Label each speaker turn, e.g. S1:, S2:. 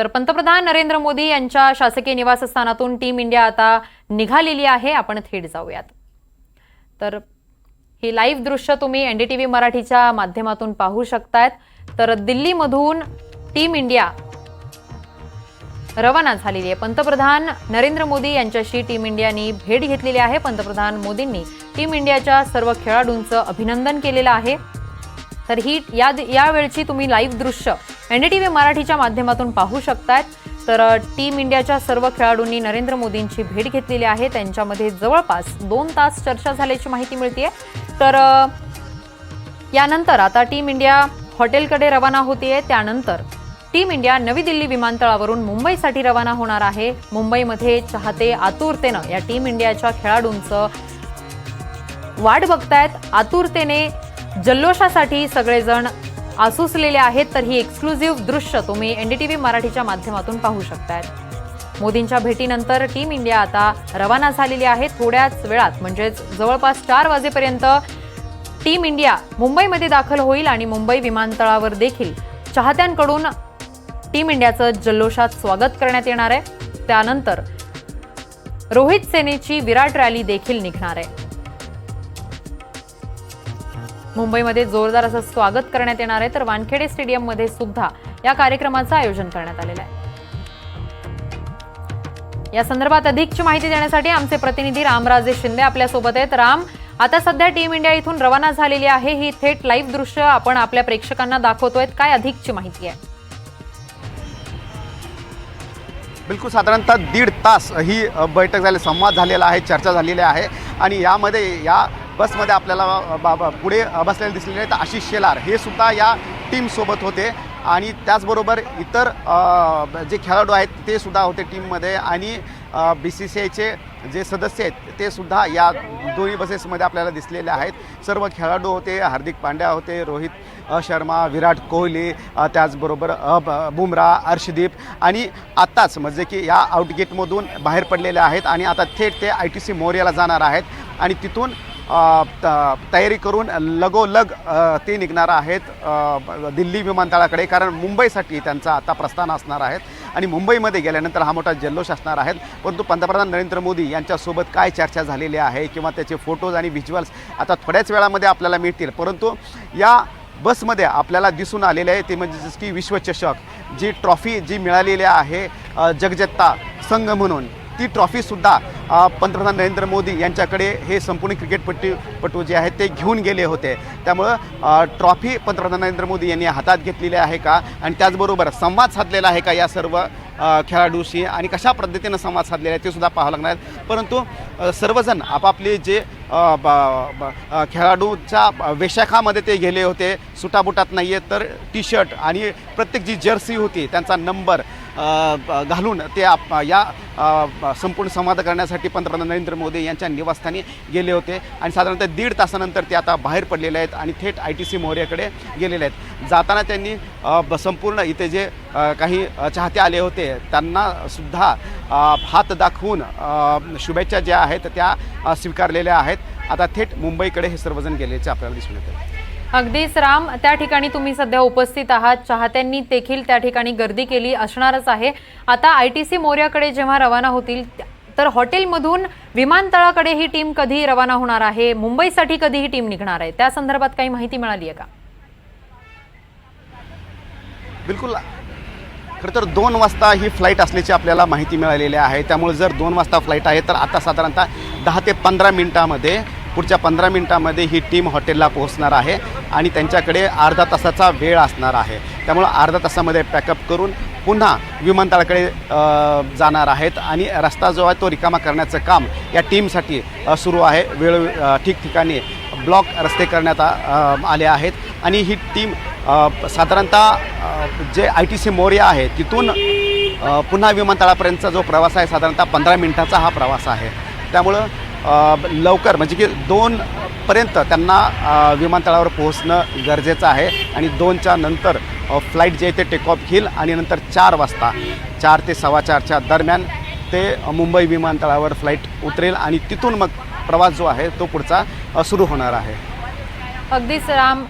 S1: तर पंतप्रधान नरेंद्र मोदी यांच्या शासकीय निवासस्थानातून टीम इंडिया आता निघालेली आहे. आपण थेट जाऊयात. तर ही लाईव्ह दृश्य तुम्ही एनडीटीव्ही मराठीच्या माध्यमातून पाहू शकतायत. तर दिल्लीमधून टीम इंडिया रवाना झालेली आहे. पंतप्रधान नरेंद्र मोदी यांच्याशी टीम इंडियानी भेट घेतलेली आहे. पंतप्रधान मोदींनी टीम इंडियाच्या सर्व खेळाडूंचं अभिनंदन केलेलं आहे. तर ही या यावेळची तुम्ही लाईव्ह दृश्य एनडीटीव्ही मराठीच्या माध्यमातून पाहू शकतायत तर टीम इंडियाच्या सर्व खेळाडूंनी नरेंद्र मोदींची भेट घेतलेली आहे. त्यांच्यामध्ये जवळपास दोन तास चर्चा झाल्याची माहिती मिळते तर यानंतर आता टीम इंडिया हॉटेलकडे रवाना होतीये. त्यानंतर टीम इंडिया नवी दिल्ली विमानतळावरून मुंबईसाठी रवाना होणार आहे. मुंबईमध्ये चाहते आतुरतेनं या टीम इंडियाच्या खेळाडूंचं वाट बघतायत. आतुरतेने जल्लोषासाठी सगळेजण आसुसलेले आहेत तर ही एक्सक्लुझिव्ह दृश्य तुम्ही एनडीटीव्ही मराठीच्या माध्यमातून पाहू शकतायत. मोदींच्या भेटीनंतर टीम इंडिया आता रवाना झालेली आहे थोड्याच वेळात म्हणजेच जवळपास चार वाजेपर्यंत टीम इंडिया मुंबईमध्ये दाखल होईल आणि मुंबई विमानतळावर देखील चाहत्यांकडून टीम इंडियाचं जल्लोषात स्वागत करण्यात येणार आहे. त्यानंतर रोहित सेनेची विराट रॅली देखील निघणार आहे. मुंबईमध्ये जोरदार असं स्वागत करण्यात येणार आहे तर वानखेडे स्टेडियममध्ये सुद्धा या कार्यक्रमाचं आयोजन करण्यात आलेलं आहे. या संदर्भात अधिकची माहिती देण्यासाठी आमचे प्रतिनिधी रामराजे शिंदे आपल्यासोबत आहेत. राम आता सध्या टीम इंडिया इथून रवाना झालेली आहे. ही थेट लाईव्ह दृश्य आपण आपल्या प्रेक्षकांना दाखवतोय. काय अधिकची माहिती आहे?
S2: बिलकुल साधारणतः दीड तास ही बैठक झाली संवाद झालेला आहे चर्चा झालेली आहे. आणि यामध्ये या बसमध्ये आपल्याला बाबा पुढे बसलेले दिसलेले आहेत आशिष शेलार हे सुद्धा या टीमसोबत होते. आणि त्याचबरोबर इतर जे खेळाडू आहेत ते सुद्धा होते टीममध्ये आणि बी सी सी आयचे जे सदस्य आहेत ते सुद्धा या दोन्ही बसेसमध्ये आपल्याला दिसलेले आहेत. सर्व खेळाडू होते हार्दिक पांड्या होते रोहित शर्मा विराट कोहली त्याचबरोबर बुमरा बुमराह अर्शदीप. आणि आत्ताच म्हणजे की या आउटगेटमधून बाहेर पडलेले आहेत. आणि आता थेट ते आय टी सी मोर्याला जाणार आहेत. आणि तिथून तयारी करून लगोलग ते निघणार आहेत दिल्ली विमानतळाकडे कारण मुंबईसाठी त्यांचा आता प्रस्थान असणार आहेत. आणि मुंबईमध्ये गेल्यानंतर हा मोठा जल्लोष असणार आहेत. परंतु पंतप्रधान नरेंद्र मोदी यांच्यासोबत काय चर्चा झालेली आहे किंवा त्याचे फोटोज आणि व्हिज्युअल्स आता थोड्याच वेळामध्ये आपल्याला मिळतील. परंतु या बसमध्ये आपल्याला दिसून आलेले आहे ते म्हणजे जसं की विश्वचषक जी ट्रॉफी जी मिळालेली आहे जगजत्ता संघ म्हणून ती ट्रॉफीसुद्धा पंतप्रधान नरेंद्र मोदी यांच्याकडे हे संपूर्ण क्रिकेटपट्टी पटू जे आहेत ते घेऊन गेले होते. त्यामुळं ट्रॉफी पंतप्रधान नरेंद्र मोदी यांनी हातात घेतलेली आहे का? आणि त्याचबरोबर संवाद साधलेला आहे का या सर्व खेळाडूशी? आणि कशा पद्धतीनं संवाद साधलेला आहे ते सुद्धा पाहावं लागणार आहेत परंतु सर्वजण आपापले जे ब- ब- खेळाडूच्या वेशाखामध्ये ते गेले होते. सुटाबुटात नाही आहे तर टी शर्ट आणि प्रत्येक जी जर्सी होती त्यांचा नंबर घालून ते आप या संपूर्ण संवाद करण्यासाठी पंतप्रधान नरेंद्र मोदी यांच्या निवासस्थानी गेले होते. आणि साधारणतः दीड तासानंतर ते आता बाहेर पडलेले आहेत आणि थेट आय टी सी मोहऱ्याकडे गेलेले आहेत. जाताना त्यांनी संपूर्ण इथे जे काही चाहते आले होते त्यांना सुद्धा हात दाखवून शुभेच्छा ज्या आहेत त्या स्वीकारलेल्या आहेत. आता थेट मुंबईकडे हे सर्वजण गेल्याचे आपल्याला दिसून येतं
S1: अगदीच राम त्या ठिकाणी तुम्ही सध्या उपस्थित आहात. चाहत्यांनी देखील त्या ठिकाणी गर्दी केली असणारच आहे. आता आय टी सी मोर्याकडे जेव्हा रवाना होतील तर हॉटेलमधून विमानतळाकडे ही टीम कधी रवाना होणार आहे? मुंबईसाठी कधी ही टीम निघणार आहे? त्या संदर्भात काही माहिती मिळाली आहे का?
S2: बिलकुल. खरं तर दोन वाजता ही फ्लाईट असल्याची आपल्याला माहिती मिळालेली आहे. त्यामुळे जर दोन वाजता फ्लाईट आहे तर आता साधारणतः दहा ते पंधरा मिनटामध्ये पुढच्या पंधरा मिनटामध्ये ही टीम हॉटेलला पोहोचणार आहे आणि त्यांच्याकडे अर्धा तासाचा वेळ असणार आहे. त्यामुळं अर्धा तासामध्ये पॅकअप करून पुन्हा विमानतळाकडे जाणार आहेत आणि रस्ता जो आहे तो रिकामा करण्याचं काम या टीमसाठी सुरू आहे. वेळ ठिकठिकाणी ब्लॉक रस्ते करण्यात आले आहेत आणि ही टीम साधारणतः जे आय टी सी मोर्या आहे तिथून पुन्हा विमानतळापर्यंतचा जो प्रवास आहे साधारणतः पंधरा मिनिटाचा हा प्रवास आहे. त्यामुळं लवकर म्हणजे की दोनपर्यंत त्यांना विमानतळावर पोहोचणं गरजेचं आहे. आणि दोनच्या नंतर फ्लाईट जे आहे ते टेक ऑफ घेईल आणि नंतर चार वाजता चार ते सव्वा चारच्या दरम्यान ते मुंबई विमानतळावर फ्लाईट उतरेल आणि तिथून मग प्रवास जो आहे तो पुढचा सुरू होणार आहे.
S1: अगदीच राम.